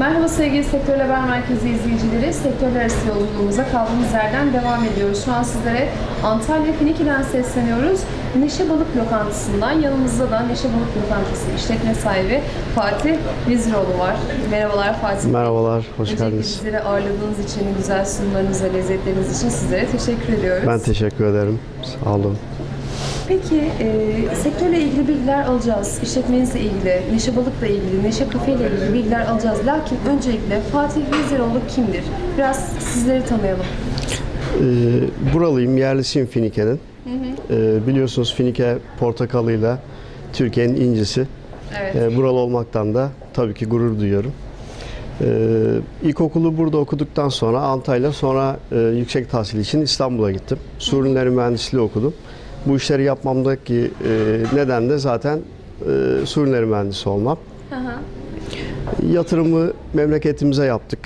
Merhaba sevgili Sektör Haber Merkezi izleyicileri. Sektörler arası yolculuğumuza kaldığımız yerden devam ediyoruz. Şu an sizlere Antalya Finiki'den sesleniyoruz. Neşe Balık Lokantası'ndan yanımızda da Neşe Balık Lokantası işletme sahibi Fatih Viziroğlu var. Merhabalar Fatih. Merhabalar, hoş Öncelikle geldiniz. bizleri ağırladığınız için, güzel sunumlarınız ve lezzetleriniz için sizlere teşekkür ediyoruz. Ben teşekkür ederim. Sağ olun. Peki e, sektörle ilgili bilgiler alacağız. İşletmenizle ilgili, Neşe Balık'la ilgili, Neşe Kafe ile ilgili bilgiler alacağız. Lakin öncelikle Fatih Gezeroğlu kimdir? Biraz sizleri tanıyalım. Ee, buralıyım, yerlisiyim Finike'nin. Ee, biliyorsunuz Finike portakalıyla Türkiye'nin incisi. Evet. Ee, buralı olmaktan da tabii ki gurur duyuyorum. Ee, ilkokulu burada okuduktan sonra Antalya, sonra e, yüksek tahsil için İstanbul'a gittim. Su ürünleri mühendisliği okudum. Bu işleri yapmamdaki e, neden de zaten e, su ürünleri mühendisi olmam. Hı. Yatırımı memleketimize yaptık.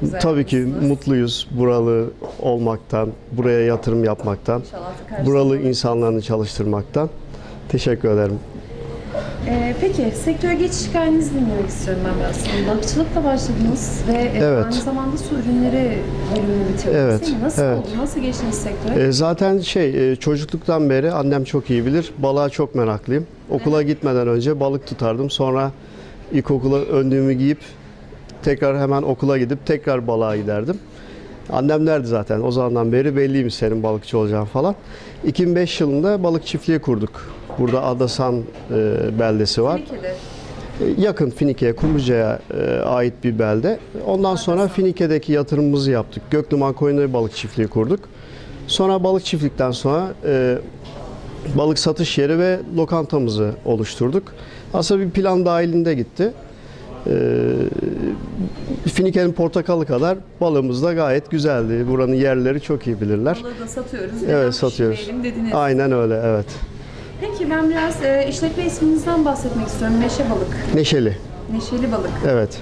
Güzel Tabii ki yapmışsınız. mutluyuz buralı olmaktan, buraya yatırım yapmaktan, İnşallah buralı insanlarını çalıştırmaktan. Teşekkür ederim. E, peki sektöre geçiş hikayenizi dinlemek istiyorum ben biraz. Yani Balıkçılıkla başladınız ve e, Evet. aynı zamanda su ürünleri bölümünü bitirdiniz. Evet, değil mi? Nasıl evet. oldu? Nasıl geçtiniz sektöre? Ee, zaten şey e, çocukluktan beri annem çok iyi bilir. Balığa çok meraklıyım. Okula gitmeden önce balık tutardım. Sonra ilkokula önlüğümü giyip tekrar hemen okula gidip tekrar balığa giderdim. Annem derdi zaten o zamandan beri belliymiş senin balıkçı olacağın falan. 2005 yılında balık çiftliği kurduk. Burada Adasan e, beldesi var. Finike'de. yakın Finike'ye, Kumluca'ya e, ait bir belde. Ondan sonra Finike'deki yatırımımızı yaptık. Göknuman Koyunları Balık Çiftliği kurduk. Sonra balık çiftlikten sonra e, balık satış yeri ve lokantamızı oluşturduk. Aslında bir plan dahilinde gitti. E, Finike'nin portakalı kadar balığımız da gayet güzeldi. Buranın yerleri çok iyi bilirler. Balığı da satıyoruz. Evet, satıyoruz. Aynen öyle, evet. Peki ben biraz e, işletme isminizden bahsetmek istiyorum. Neşe Balık. Neşeli, Neşeli balık. evet.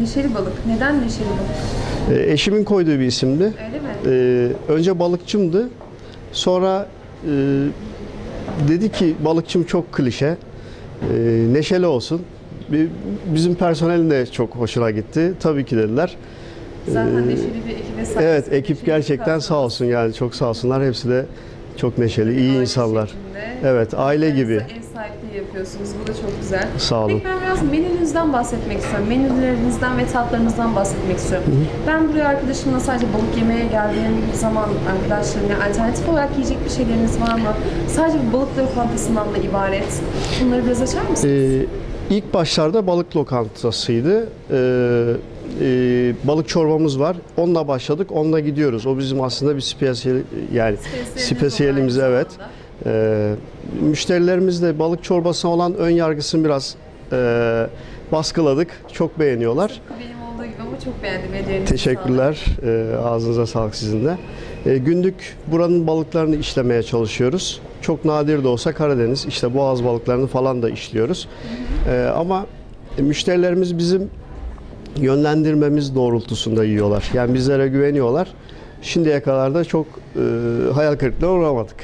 Neşeli balık. Neden neşeli balık? E, eşimin koyduğu bir isimdi. Öyle mi? Ee, önce balıkçımdı. Sonra e, dedi ki balıkçım çok klişe. e, neşeli olsun. Bi- Bizim personelin de çok hoşuna gitti. Tabii ki dediler. Zaten neşeli bir ekibe sahipsiniz. Evet ekip gerçekten sağ olsun yani çok sağ olsunlar. Hepsi de çok neşeli, iyi aile insanlar. şeklinde. Evet aile gibi. Ev sahipliği yapıyorsunuz. Bu da çok güzel. Sağ olun. Peki ben biraz menünüzden bahsetmek istiyorum. Menülerinizden ve tatlarınızdan bahsetmek istiyorum. Ben buraya arkadaşımla sadece balık yemeye geldiğim zaman arkadaşlarım yani alternatif olarak yiyecek bir şeyleriniz var mı? Sadece balık lokantasından da ibaret. Bunları biraz açar mısınız? Ee, ilk başlarda balık lokantasıydı. Ee, e, balık çorbamız var. Onunla başladık. Onunla gidiyoruz. O bizim aslında bir spesiyel yani spesiyelimiz evet. Ee, müşterilerimiz de balık çorbasına olan ön yargısını biraz e, baskıladık. Çok beğeniyorlar. Benim olduğu gibi ama çok beğendim. Ellerinize. Teşekkürler. Ee, ağzınıza sağlık sizin de. Ee, günlük buranın balıklarını işlemeye çalışıyoruz. Çok nadir de olsa Karadeniz, işte boğaz balıklarını falan da işliyoruz. Ee, ama müşterilerimiz bizim yönlendirmemiz doğrultusunda yiyorlar. Yani bizlere güveniyorlar. Şimdiye kadar da çok e, hayal kırıklığına uğramadık.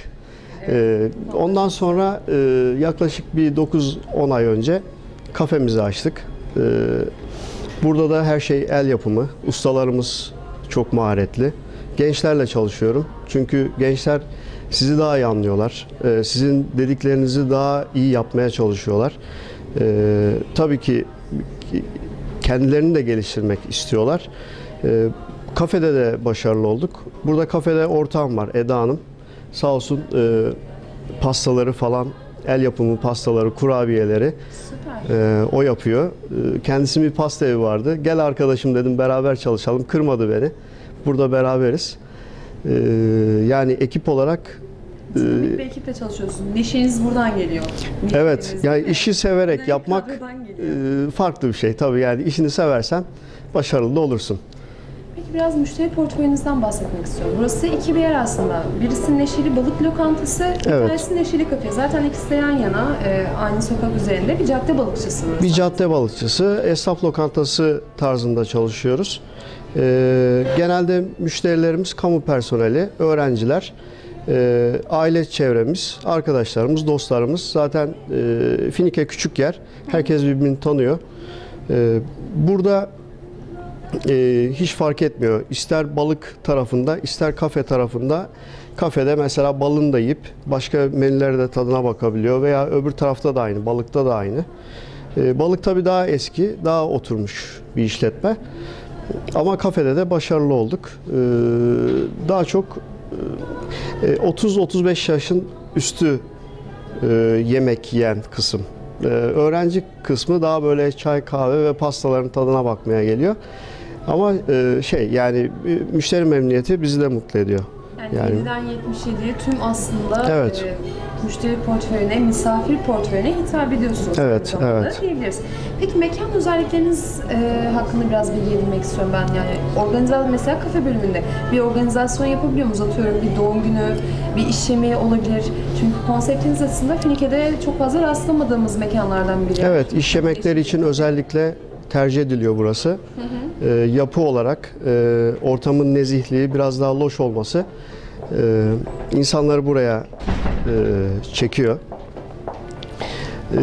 Ee, ondan sonra e, yaklaşık bir 9-10 ay önce kafemizi açtık. Ee, burada da her şey el yapımı. Ustalarımız çok maharetli. Gençlerle çalışıyorum. Çünkü gençler sizi daha iyi anlıyorlar. Ee, sizin dediklerinizi daha iyi yapmaya çalışıyorlar. Ee, tabii ki kendilerini de geliştirmek istiyorlar. Ee, kafede de başarılı olduk. Burada kafede ortağım var Eda Hanım. Sağ olsun e, pastaları falan, el yapımı pastaları, kurabiyeleri Süper. e, o yapıyor. E, kendisinin bir pasta evi vardı. Gel arkadaşım dedim beraber çalışalım. Kırmadı beni. Burada beraberiz. E, yani ekip olarak e, Dinamik bir ekiple çalışıyorsunuz. Neşeniz buradan geliyor. evet Neşeniz, yani değil mi? işi severek Dinamik yapmak e, farklı bir şey. Tabii yani işini seversen başarılı da olursun. Peki biraz müşteri portföyünüzden bahsetmek istiyorum. Burası iki bir yer aslında. Birisi Neşeli Balık Lokantası, Evet. tanesi Neşeli Kafe. Zaten ikisi de yan yana e, aynı sokak üzerinde bir cadde balıkçısı burası. Bir cadde balıkçısı, esnaf lokantası tarzında çalışıyoruz. Ee, genelde müşterilerimiz kamu personeli, öğrenciler, e, aile çevremiz, arkadaşlarımız, dostlarımız. Zaten e, Finike küçük yer, herkes birbirini tanıyor. E, burada e, hiç fark etmiyor. İster balık tarafında, ister kafe tarafında. Kafede mesela balını da yiyip başka menülere de tadına bakabiliyor veya öbür tarafta da aynı, balıkta da aynı. E, balık tabii daha eski, daha oturmuş bir işletme. Ama kafede de başarılı olduk. E, daha çok 30-35 yaşın üstü e, yemek yiyen kısım. E, öğrenci kısmı daha böyle çay, kahve ve pastaların tadına bakmaya geliyor. Ama e, şey yani e, müşteri memnuniyeti bizi de mutlu ediyor. Yani, Yani- 7'den 77'ye tüm aslında Evet. e, müşteri portföyüne, misafir portföyüne hitap ediyorsunuz. Evet, evet. Diyebiliriz. Peki mekan özellikleriniz e, hakkında biraz bilgi edinmek istiyorum ben. Yani organizasyon mesela kafe bölümünde bir organizasyon yapabiliyor musunuz? Atıyorum bir doğum günü, bir iş yemeği olabilir. Çünkü konseptiniz aslında Finike'de çok fazla rastlamadığımız mekanlardan biri. Evet, iş yemekleri için özellikle tercih ediliyor burası. E, yapı olarak e, ortamın nezihliği, biraz daha loş olması e, insanları buraya e, çekiyor. E,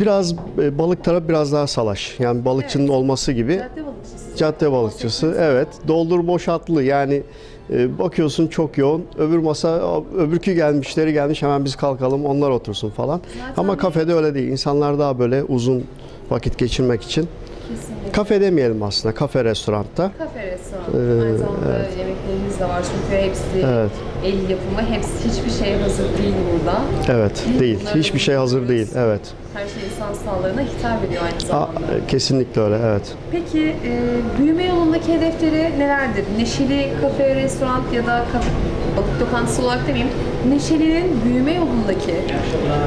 biraz e, balık tarafı biraz daha salaş. Yani balıkçının Evet. olması gibi. Cadde balıkçısı. Cadde balıkçısı evet doldur boşaltlı yani e, bakıyorsun çok yoğun öbür masa öbürkü gelmişleri gelmiş hemen biz kalkalım onlar otursun falan. Zaten Ama kafede öyle değil insanlar daha böyle uzun vakit geçirmek için. Kesinlikle. Kafe demeyelim aslında kafe restoranda. Kafe restoran. Ee, Aynı zamanda yemeklerimiz de var çünkü hepsi Evet. el yapımı. Hepsi hiçbir şey hazır değil burada. Evet değil Bunları hiçbir şey hazır değil evet. Her şey insan sağlığına hitap ediyor aynı Aa, zamanda. e, kesinlikle öyle evet. Peki e, büyüme yolundaki hedefleri nelerdir? Neşeli kafe, restoran ya da kafe, lokantası olarak demeyeyim. Neşeli'nin büyüme yolundaki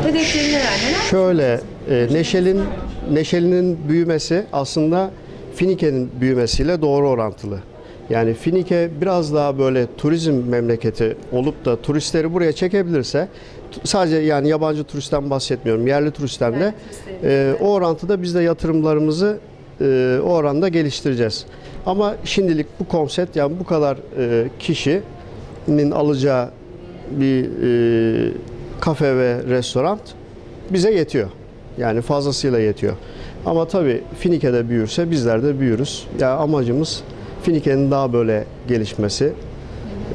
hedefleri neler? Neler? Şöyle e, Neşeli'nin Neşeli'nin büyümesi aslında Finike'nin büyümesiyle doğru orantılı. Yani Finike biraz daha böyle turizm memleketi olup da turistleri buraya çekebilirse sadece yani yabancı turistten bahsetmiyorum. Yerli turistten de e, o orantıda biz de yatırımlarımızı e, o oranda geliştireceğiz. Ama şimdilik bu konsept yani bu kadar e, kişinin alacağı bir e, kafe ve restoran bize yetiyor. Yani fazlasıyla yetiyor. Ama tabii Finike'de büyürse bizler de büyürüz. Ya amacımız Finike'nin daha böyle gelişmesi.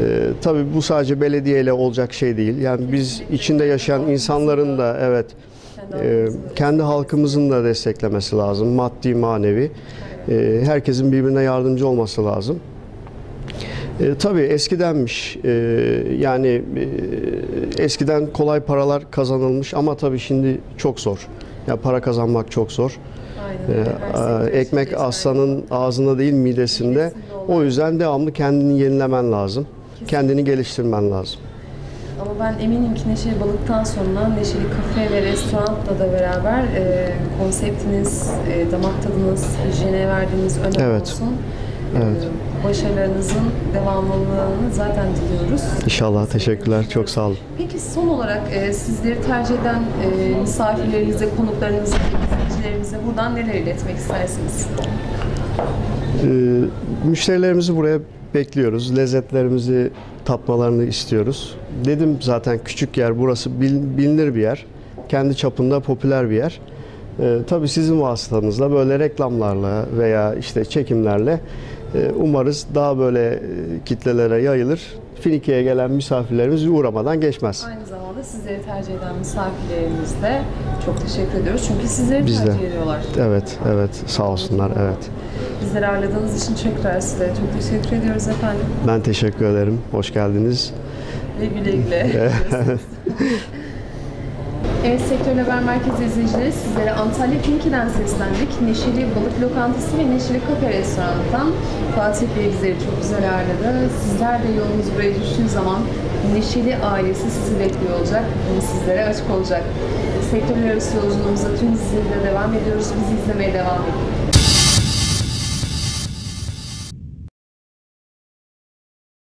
Ee, tabii bu sadece belediyeyle olacak şey değil. Yani biz içinde yaşayan insanların da evet e, kendi halkımızın da desteklemesi lazım. Maddi, manevi. E, herkesin birbirine yardımcı olması lazım. E, tabii eskidenmiş. E, yani e, eskiden kolay paralar kazanılmış ama tabii şimdi çok zor. Ya para kazanmak çok zor. Aynen E, e, sektör ekmek aslanın ağzında değil midesinde. Midesinde. O yüzden devamlı kendini yenilemen lazım. Kendini geliştirmen lazım. Ama ben eminim ki Neşeli Balık'tan sonra Neşeli Kafe ve Restoran'la da beraber e, konseptiniz, e, damak tadınız, hijyene verdiğiniz önem Evet. olsun. Evet. E, başarılarınızın devamlılığını zaten diliyoruz. İnşallah. Teşekkürler. Çok sağ olun. Peki son olarak e, sizleri tercih eden e, misafirlerinize, konuklarınıza, izleyicilerimize buradan neler iletmek istersiniz? Ee, müşterilerimizi buraya bekliyoruz. Lezzetlerimizi tatmalarını istiyoruz. Dedim zaten küçük yer burası bil- bilinir bir yer. Kendi çapında popüler bir yer. Ee, tabii sizin vasıtanızla böyle reklamlarla veya işte çekimlerle e, umarız daha böyle e, kitlelere yayılır. Finike'ye gelen misafirlerimiz uğramadan geçmez. Aynı zamanda sizleri tercih eden misafirlerimiz de çok teşekkür ediyoruz. Çünkü sizleri Biz de. tercih ediyorlar. Evet, evet. Sağ olsunlar. Evet. Bizleri ağırladığınız için tekrar size çok teşekkür ediyoruz efendim. Ben teşekkür ederim. Hoş geldiniz. Ve güle güle. Evet Sektör Haber Merkezi izleyicileri sizlere Antalya Finki'den seslendik. Neşeli Balık Lokantası ve Neşeli Kafe Restoran'dan Fatih Bey bizleri çok güzel ağırladı. Sizler de yolunuz buraya düştüğü zaman Neşeli ailesi sizi bekliyor olacak. Bunu sizlere açık olacak. Sektörler arası yolculuğumuza tüm hızıyla devam ediyoruz. Bizi izlemeye devam edin.